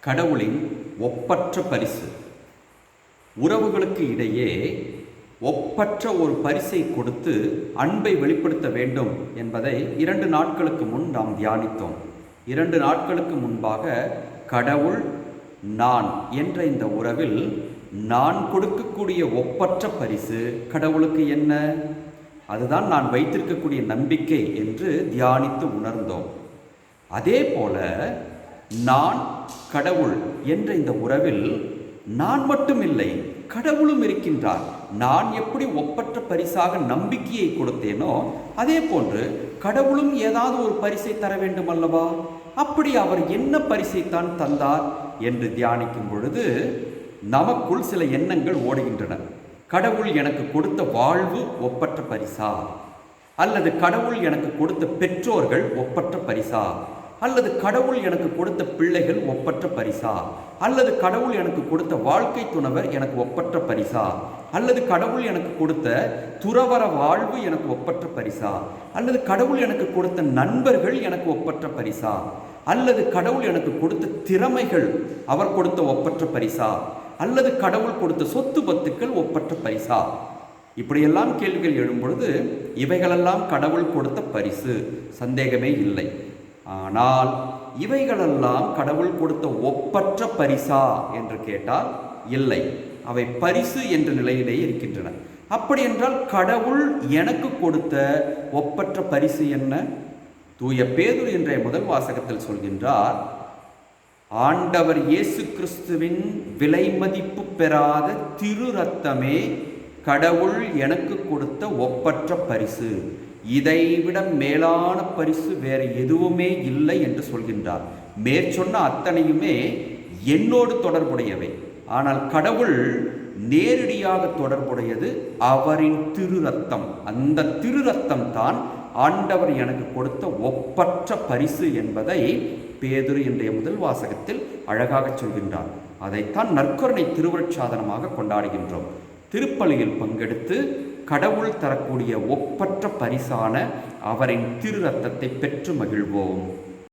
கடவுளின் ஒப்பற்ற பரிசு. உறவுகளுக்கு இடையே ஒப்பற்ற ஒரு பரிசை கொடுத்து அன்பை வெளிப்படுத்த வேண்டும் என்பதை இரண்டு நாட்களுக்கு முன் நாம் தியானித்தோம். இரண்டு நாட்களுக்கு முன்பாக கடவுள் நான் என்ற இந்த உறவில் நான் கொடுக்கக்கூடிய ஒப்பற்ற பரிசு கடவுளுக்கு என்ன? அதுதான் நான் வைத்திருக்கக்கூடிய நம்பிக்கை என்று தியானித்து உணர்ந்தோம். அதே போல நான் கடவுள் என்ற இந்த உறவில் நான் மட்டும் இல்லை கடவுளும் இருக்கின்றார். நான் எப்படி ஒப்பற்ற பரிசாக நம்பிக்கையை கொடுத்தேனோ அதே போன்று கடவுளும் ஏதாவது ஒரு பரிசை தர வேண்டும் அல்லவா? அப்படி அவர் என்ன பரிசைத்தான் தந்தார் என்று தியானிக்கும் பொழுது நமக்குள் சில எண்ணங்கள் ஓடுகின்றன. கடவுள் எனக்கு கொடுத்த வாழ்வு ஒப்பற்ற பரிசா? அல்லது கடவுள் எனக்கு கொடுத்த பெற்றோர்கள் ஒப்பற்ற பரிசா? அல்லது கடவுள் எனக்கு கொடுத்த பிள்ளைகள் ஒப்பற்ற பரிசா? அல்லது கடவுள் எனக்கு கொடுத்த வாழ்க்கை துணவர் எனக்கு ஒப்பற்ற பரிசா? அல்லது கடவுள் எனக்கு கொடுத்த துறவர வாழ்வு எனக்கு ஒப்பற்ற பரிசா? அல்லது கடவுள் எனக்கு கொடுத்த நண்பர்கள் எனக்கு ஒப்பற்ற பரிசா? அல்லது கடவுள் எனக்கு கொடுத்த திறமைகள் அவர் கொடுத்த ஒப்பற்ற பரிசா? அல்லது கடவுள் கொடுத்த சொத்து பத்துக்கள் ஒப்பற்ற பரிசா? இப்படியெல்லாம் கேள்விகள் எழும்பொழுது இவைகளெல்லாம் கடவுள் கொடுத்த பரிசு. சந்தேகமே இல்லை. ஆனால் இவைகளெல்லாம் கடவுள் கொடுத்த ஒப்பற்ற பரிசா என்று கேட்டால் இல்லை. அவை பரிசு என்ற நிலையிலேயே இருக்கின்றன. அப்படி என்றால் கடவுள் எனக்கு கொடுத்த ஒப்பற்ற பரிசு என்ன? தூய பேதுர் என்ற முதல் வாசகத்தில் சொல்கின்றார் ஆண்டவர் இயேசு கிறிஸ்துவின் விலை மதிப்பு பெறாத திரு ரத்தமே கடவுள் எனக்கு கொடுத்த ஒப்பற்ற பரிசு. இதைவிட மேலான பரிசு வேற எதுவுமே இல்லை என்று சொல்கின்றார். மேற்சொன்ன அத்தனையுமே என்னோடு தொடர்புடையவை. ஆனால் கடவுள் நேரடியாக தொடர்புடையது அவரின் திரு ரத்தம் அந்த திரு ரத்தம் தான் ஆண்டவர் எனக்கு கொடுத்த ஒப்பற்ற பரிசு என்பதை பேதுரு என்ற முதல் வாசகத்தில் அழகாக சொல்கின்றார். அதைத்தான் நற்கருணை திருவருட்சாதனமாக கொண்டாடுகின்றோம். திருப்பலியில் பங்கெடுத்து கடவுள் தரக்கூடிய ஒப்பற்ற பரிசான அவரின் திரு ரத்தத்தை பெற்று மகிழ்வோம்.